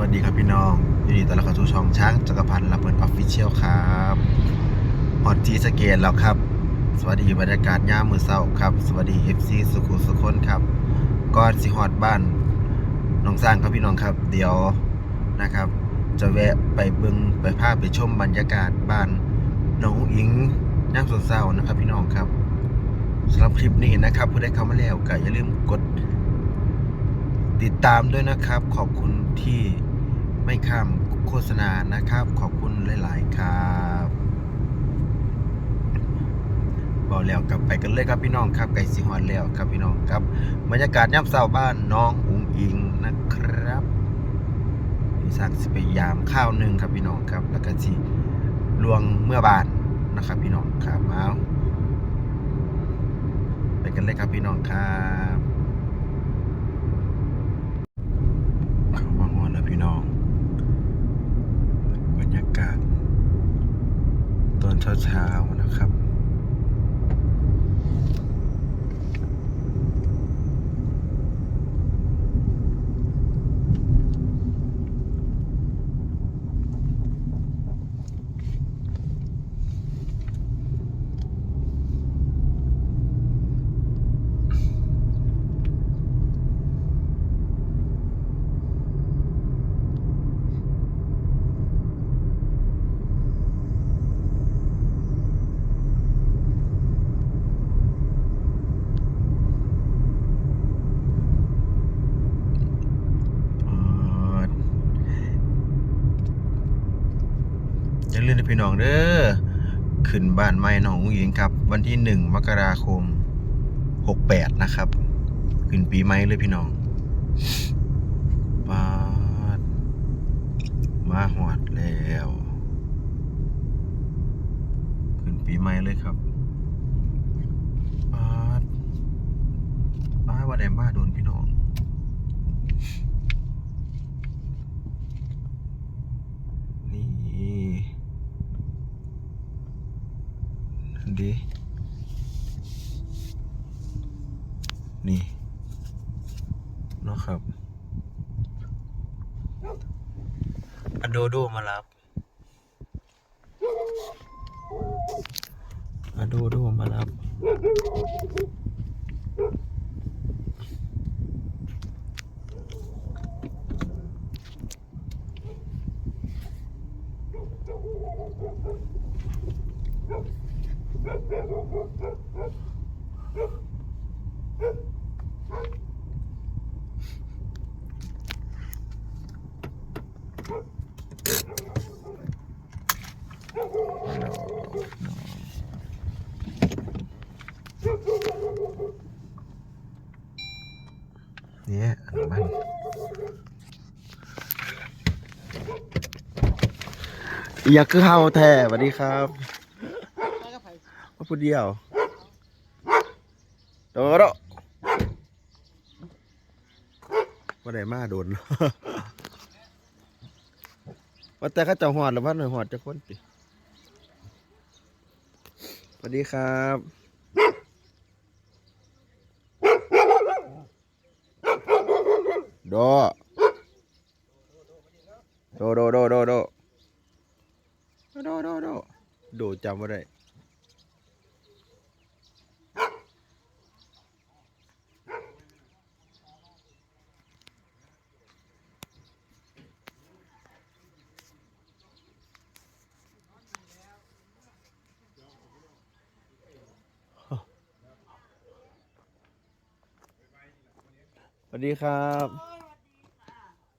วัสดีครับพี่น้องยินดีต้อนรับเข้าสู่ช่องช้างจักรพันธ์ลำเพลินออฟฟิเชียลครับฮอตจีสเกตแล้วครับ สวัสดีบรรยากาศย่ามมือเศร้าครับ สวัสดีเอฟซีสุขุสุขนครับก่อนสิฮอดบ้านน้องสร้างครับพี่น้องครับ เดี๋ยวนะครับ จะแวะไปเบึงไปภาพไปชมบรรยากาศบ้านน้องอิงย่ามสดเศร้านะครับพี่น้องครับสำหรับคลิปนี้นะครับผู้ใดเข้ามาแล้วก็อย่าลืมกดติดตามด้วยนะครับ ขอบคุณที่ ไม่ข้ามโฆษณานะครับ ขอบคุณหลาย ๆ ครับบอกแล้วกลับไปกันเลยครับพี่น้องครับไก่สีหอนแล้วครับพี่น้องครับบรรยากาศย่ำเศร้าบ้านน้องอุงอิงนะครับพี่สักสิไปยามข้าวหนึ่งครับพี่น้องครับ แล้วก็สิลวงเมื่อบานนะครับ พี่น้องครับเอาไปกันเลยครับพี่น้องครับ เข้ามาหอแล้วพี่น้อง บรรยากาศ ตอน เช้าๆนะครับ อย่า ลืมนะพี่น้องเด้อขึ้นบ้านใหม่หนองหญิงครับ วันที่หนึ่งมกราคมหกแปดนะครับ ขึ้นปีใหม่เลยพี่น้องปาดมาหอดแล้วขึ้นปีใหม่เลยครับปาดป้าว่าได้าโดนพี่น้อง นี่ดี นี่นะครับอโดโดมารับอโดโดมารับ เนี่ยอันนั้นมันอยากคือเฮาแท้สวัสดีครับว่าพูดเดียวโดโดว่าได้มาโดนว่าแต่ข้าจะหอดหรือว่าหน่วยหอดจะคนติ สวัสดีครับโดโดโดโดโดโดโดโดโดโดโดจำไ่ได้ สวัสดีครับ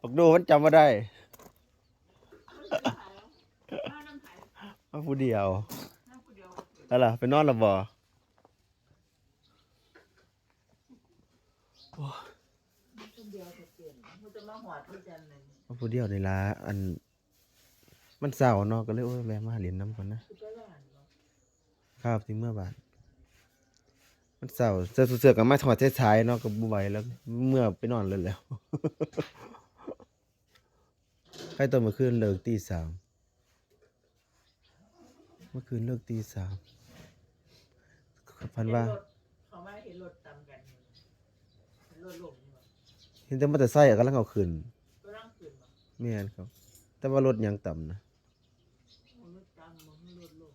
บอกดูมันจำมาได้มาผู้เดียวอะไรไปนอนหลับบ่มันจะมาหอดที่จันเลยมาผู้เดียวในละอัน มันเศร้าเนาะก็เลยโอ้ยแวะมาเรียนน้ำก่อนนะคือก็ร้านเนาะครับที่เมื่อบาน มันเศร้าเสื้อเสื้อกับมาถอดเสื้อชายเนาะกับบุไหวแล้ว เมื่อไปนอนเลยแหล้วใครตัวเมื่อคืนเลิกตีสามเมื่อคืนเลิกตีสามพันว่าเห็รถเขามาเห็นรถตามกันอยู่เห็นรถหลงอยู่เห็นแต่มอเตอร์ไซค์อะกำลังเอาขึ้นก็ร่างคืนมาแม่นครับ แต่ว่ารถยังต่ำนะเอารถตำบ่ให้รถลง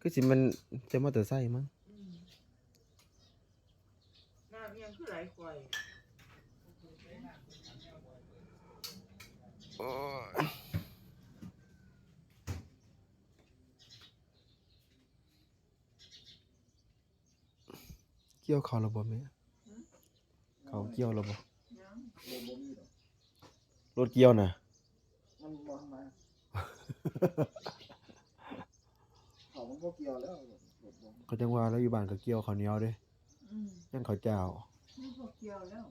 คือสิมันจะมอเตอร์ไซค์มั้ง อืมน้ำยังคือไหลควายโอ้ยเกี่ยวเขาระบบไหมเขาเกี่ยวระบบยังรถเกี่ยวนะมันบอลมาเขามันก็เกี่ยวแล้วหลบลงเขาจังว่าแล้วอยู่บ้านก็เกี่ยวเขาวเหนียวเด้อืม ยังเขาวเจ้านี่พวกเกี่ยวแล้ว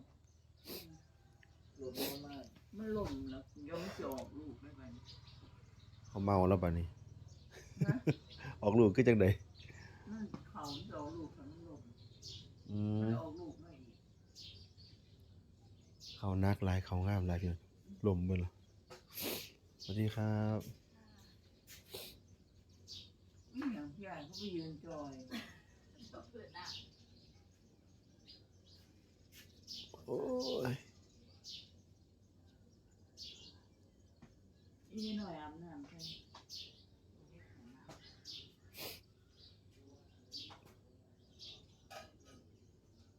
หลบลงมามันล่มแล้วยอมจะออกลูกได้ไหมเขาเมาแล้วบัดนี้นะ ออกลูกคือจังไดนั่นเขาจะออกลูกทั้งล่มอืมันมออกลูกไม่อีกเขานักหลายเขางามหลายพี่น้องลมเบิ่นล่ะสวัสดีครับนี่อย่างพี่ใหญ่เขาไปยืนจอยโอ้ย อีนี่หน่อยอาบน้ำ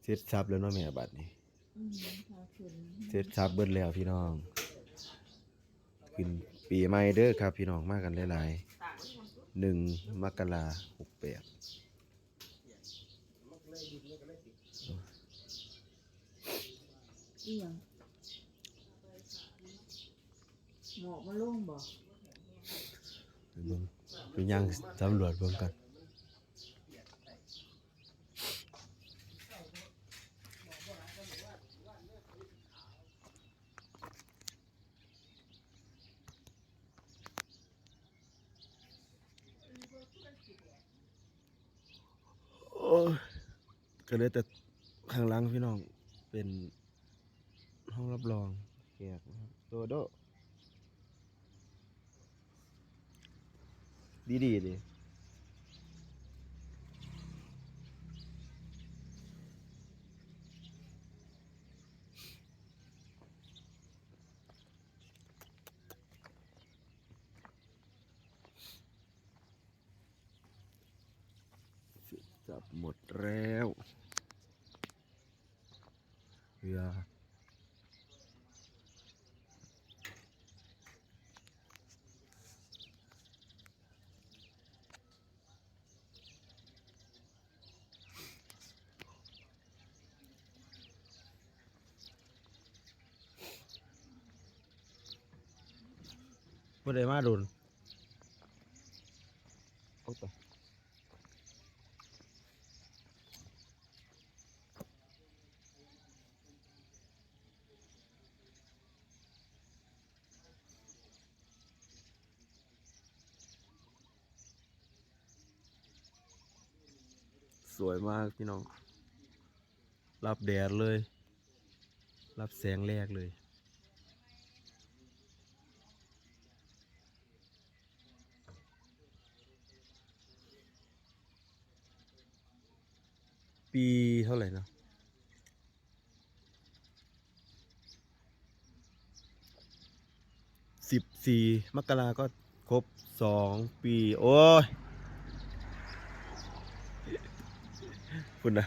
ใช่ เสร็จสับแล้วเนาะแม่บัดนี้อืมพาขึ้นเสร็จสับเบิดแล้วพี่น้อง ขึ้นปีใหม่เด้อครับ พี่น้องมากันหลายๆหนึ่งมกราหกแปดอีหยังหมอกมาลงบ่ไปเบิ่งไปย่างสำรวจเบิ่งกัน โอ้ย ก็เลยแต่ข้างหลังพี่น้องเป็นห้องรับรองแขกนะครับโดโดดีดีดิจับหมดแล้ว เรือบ่ได้มาโดนโอ้ตายส วยมากพี่น้อง รับแดดเลย รับแสงแรกเลย ปีเท่าไหร่นะสิบสี่มกราก็ครบสองปี โอ้ย คุณนะ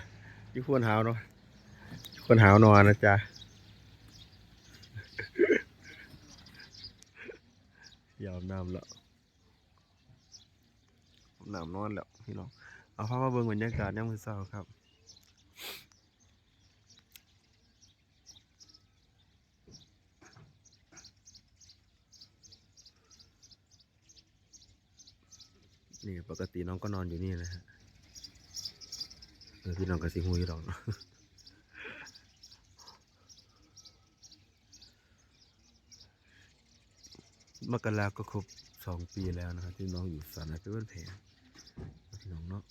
ยี่ควรหาวเนาะควรหาวนอนนะจ๊ะยาวนำแล้วน้ำนอนแล้วพี่น้อง เอาเข้ามาเบิ่งบรรยากาศยามมื้อเช้าครับนี่ปกติน้องก็นอนอยู่นี่นะฮะ พี่น้องก็สิหูอยู่ดอกเนาะมกราก็ครบสองปีแล้วนะครับที่น้องอยู่สถานะเป็นแผลพี่น้องเนาะ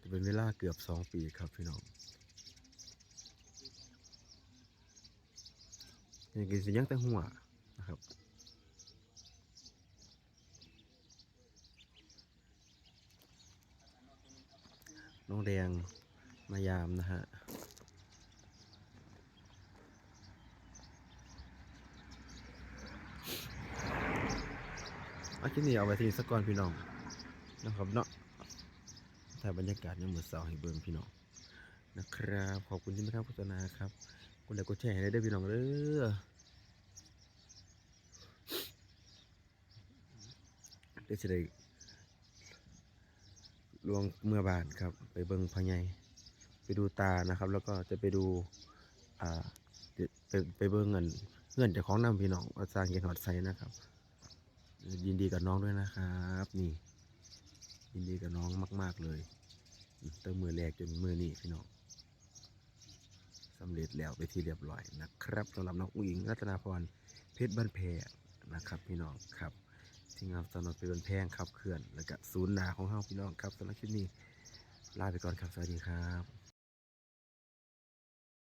จะเป็นเวลาเกือบสองปีครับพี่น้องยังกินสิยังแต่หัวนะครับ น้องแดงมายามนะฮะอาคินี่เอาไปทีสักก่อนพี่น้องนะครับเนาะถ่บรรยากาศยังเหมือนเสาให้เบิ่งพี่น้องนะครับ ขอบคุณที่มาทักโฆษณาครับกดไลค์กดแชร์ให้ได้พี่น้องเด้อเดี๋ยวจะได้ ลวงเมื่อบานครับ ไปเบิ่งพะไงไปดูตานะครับ แล้วก็จะไปดูอ่าไปไปเบิ่งเงินเงินจ้าของนำพี่น้องว่าสร้างเกียรติหอดไซนะครับ ยินดีกับน้องด้วยนะครับ นี่ ยินดีกับน้องมาก ๆเลยตั้งมือแรกจนมือนี้พี่น้องสำเร็จแล้วไปที่เรียบร้อยนะครับสำหรับน้องอุ๋งอิงรัตนาพรเพชรบ้านแพงนะครับ พี่น้องครับ ที่งานสนดเป็นบ้านแพงครับเคลื่อน แล้วก็ศูนย์นาของเฮาพี่น้องครับสำหรับคลิปนี้ลาไปก่อนครับ สวัสดีครับ